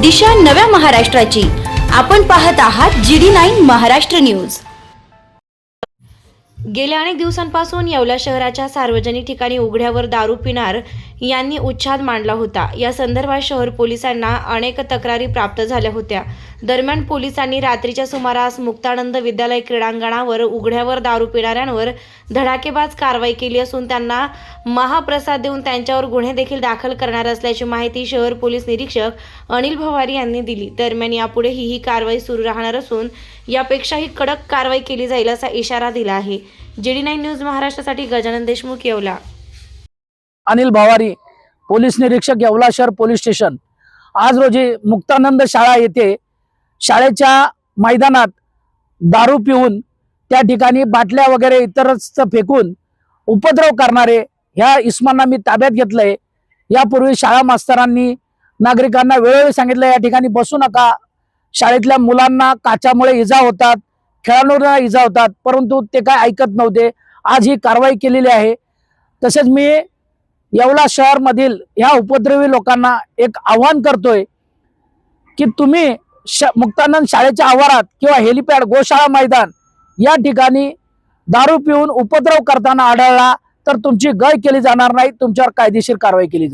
दिशा नव्या महाराष्ट्राची. आपण पाहत आहात G D nine Maharashtra news. गेल्या अनेक दिवसांपासून येवला शहराच्या सार्वजनिक ठिकाणी उघड्यावर दारू पिणार यांनी उच्छाद मांडला होता. या संदर्भात शहर पोलिसांना अनेक तक्रारी प्राप्त झाल्या होत्या. दरम्यान पोलिसांनी रात्रीच्या सुमारास मुक्तानंद विद्यालय क्रीडांगणावर उघड्यावर दारू पिणाऱ्यांवर धडाकेबाज कारवाई केली असून त्यांना महाप्रसाद देऊन त्यांच्यावर गुन्हे देखील दाखल करणार असल्याची माहिती शहर पोलीस निरीक्षक अनिल भवारी यांनी दिली. दरम्यान यापुढेही ही कारवाई सुरू राहणार असून यापेक्षाही कडक कारवाई केली जाईल असा इशारा दिला आहे. जेडी नाईन न्यूज महाराष्ट्रासाठी गजानन देशमुख येवला. अनिल भवारी पोलीस निरीक्षक येवला शहर पोलीस स्टेशन. आज रोजी मुक्तानंद शाळा येथे शाळेच्या मैदानात दारू पिऊन त्या ठिकाणी बाटल्या वगैरे इतरच फेकून उपद्रव करणारे ह्या इस्मांना मी ताब्यात घेतलंय. यापूर्वी शाळा मास्तरांनी नागरिकांना वेळोवेळी सांगितलं या ठिकाणी बसू नका. शाळेतल्या मुलांना काचामुळे इजा होतात. खेळाडूंना इजा होतात परंतु ते काय ऐकत नव्हते. आज ही कारवाई केलेली आहे. तसेच मी येवला शहरमधील ह्या उपद्रवी लोकांना एक आव्हान करतोय की तुम्ही श मुक्तानंद शाळेच्या आवारात किंवा हेलिपॅड गोशाळा मैदान या ठिकाणी दारू पिऊन उपद्रव करताना आढळला तर तुमची गय केली जाणार नाही तुमच्यावर कायदेशीर कारवाई केली जाईल.